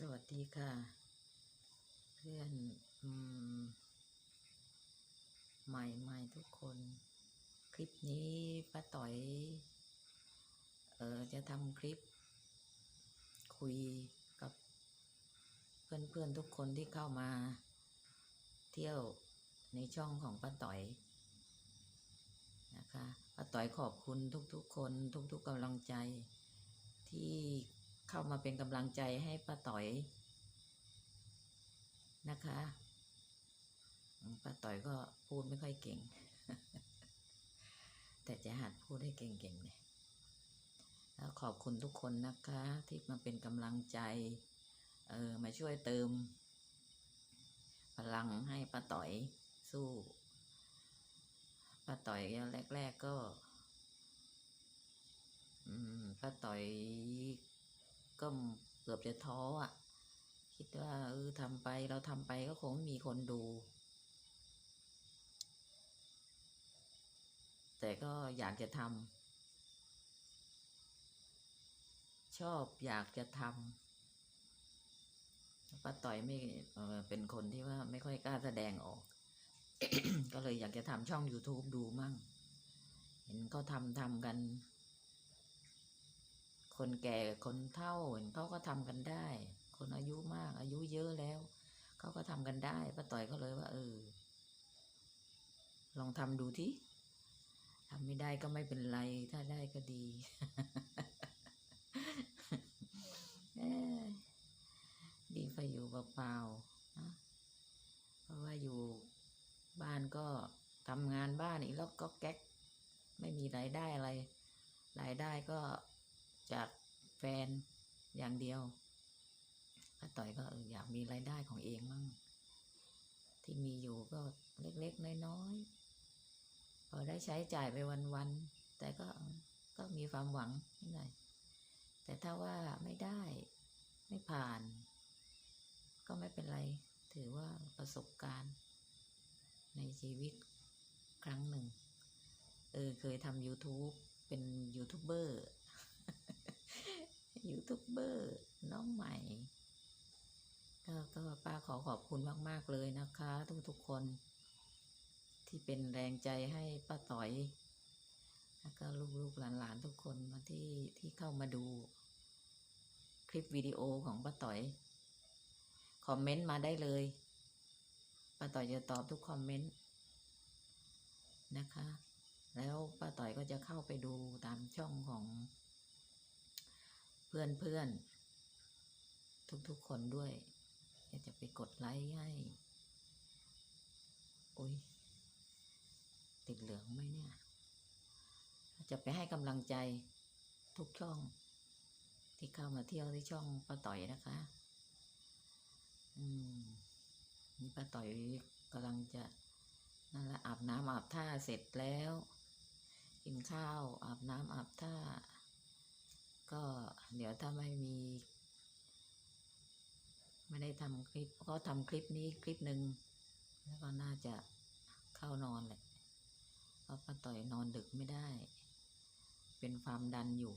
สวัสดีค่ะ เพื่อนอใหม่ใหม่ทุกคน คลิปนี้ป้าต่อย เออจะทำคลิป คุยกับ เพื่อนๆทุกคนที่เข้ามา เที่ยวในช่องของป้าต่อยนะคะป้าต่อยขอบคุณทุกๆคน ทุกๆกำลังใจที่ เข้ามาเป็นกำลังใจให้ป้าต่อยนะคะป้าต่อยก็พูดไม่ค่อยเก่ง แต่จะหัดพูดให้เก่งๆเลยแล้วขอบคุณทุกคนนะคะ ที่มาเป็นกำลังใจ เออมาช่วยเติม พลังให้ป้าต่อยสู้ป้าต่อยแรก ๆก็อืมป้าต่อย ก็เกือบจะท้ออะ คิดว่าเออทำไปเราทำไปก็คงม่มีคนดู แต่ก็อยากจะทำชอบอยากจะทำป้าต่อยไม่เออเป็นคนที่ว่าไม่ค่อยกล้าแสดงออก ก็เลยอยากจะทำช่อง YouTube ดูมั่ง เห็นเขาทำทำกัน คนแก่คนเฒ่าเขาก็ทำกันได้ คนอายุมาก อายุเยอะแล้วเขาก็ทำกันได้ป้าต่อยก็เลยว่า เออ ลองทำดูที่ทำไม่ได้ก็ไม่เป็นไร ถ้าได้ก็ดีดีไปอยู่เปล่าๆนะเพราะว่าอยู่บ้านก็ทำงานบ้านอีกแล้วก็แก๊ก ไม่มีรายได้อะไร รายได้ก็ จากแฟนอย่างเดียวป้าต่อยก็เอออยากมีรายได้ของเองมั่งที่มีอยู่ก็เล็กๆน้อยๆพอได้ใช้จ่ายไปวันๆแต่ก็ก็มีความหวังนิดหน่อยแต่ถ้าว่าไม่ได้ไม่ผ่าน ก็ไม่เป็นไร ถือว่าประสบการณ์ ในชีวิตครั้งหนึ่ง เออเคยทำ YouTube เป็นยูทูบเบอร์ ทูบเบอร์น้องใหม่ก็ก็ป้าขอขอบคุณมาก ๆ เลยนะคะ ทุก ๆ คน ที่เป็นแรงใจให้ป้าต่อย แล้วก็ลูกๆหลานๆทุกคนมาที่ที่เข้ามาดู คลิปวิดีโอของป้าต่อย คอมเมนต์มาได้เลยป้าต่อยจะตอบทุกคอมเมนต์นะคะ แล้วป้าต่อยก็จะเข้าไปดูตามช่องของ เพื่อนๆทุกๆคนด้วย อยากจะไปกดไลค์ให้โอ้ยติดเหลืองไหมเนี่ย จะไปให้กำลังใจทุกช่อง ที่เข้ามาเที่ยวที่ช่องป้าต่อยนะคะ อืมนี่ป้าต่อยกำลังจะนั่นละอาบน้ำอาบท่าเสร็จแล้ว กินข้าวอาบน้ำอาบท่า ก็เดี๋ยวถ้าไม่มี ไม่ได้ทำคลิปก็ทำคลิปนี้คลิปหนึ่งแล้วก็น่าจะเข้านอนแหละเพราะป้าต่อยนอนดึกไม่ได้ เป็นความดันอยู่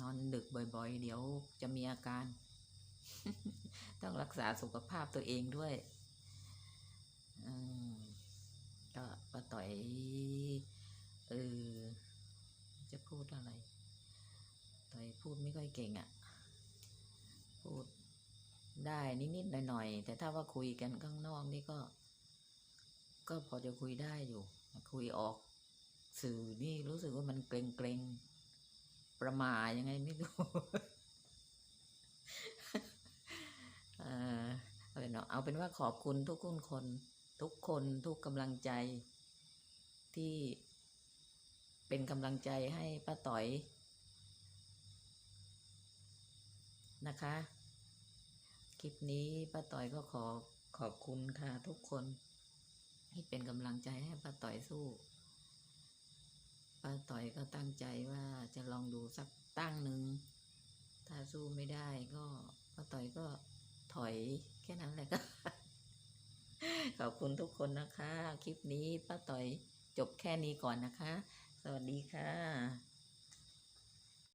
นอนดึกบ่อยๆ เดี๋ยวจะมีอาการ ต้องรักษาสุขภาพตัวเองด้วยอืมก็ป้าต่อยเออจะพูดอะไร พูดไม่ค่อยเก่งอะ่ะ พูดได้นิดๆหน่อยๆ แต่ถ้าว่าคุยกันข้างนอกนี่ก็ ก็พอจะคุยได้อยู่ คุยออกสื่อนี่รู้สึกว่ามันเกรงๆประมายังไงไม่รู้เออเอาเป็นเอาเป็นว่าขอบคุณทุกคนคน ทุกคนทุกกำลังใจที่เป็นกำลังใจให้ป้าต่อย นะคะ คลิปนี้ป้าต่อยก็ขอขอบคุณค่ะทุกคนที่เป็นกำลังใจให้ป้าต่อยสู้ป้าต่อยก็ตั้งใจว่าจะลองดูสักตั้งหนึ่งถ้าสู้ไม่ได้ก็ป้าต่อยก็ถอยแค่นั้นแหละก็ขอบคุณทุกคนนะคะ คลิปนี้ป้าต่อยจบแค่นี้ก่อนนะคะ สวัสดีค่ะ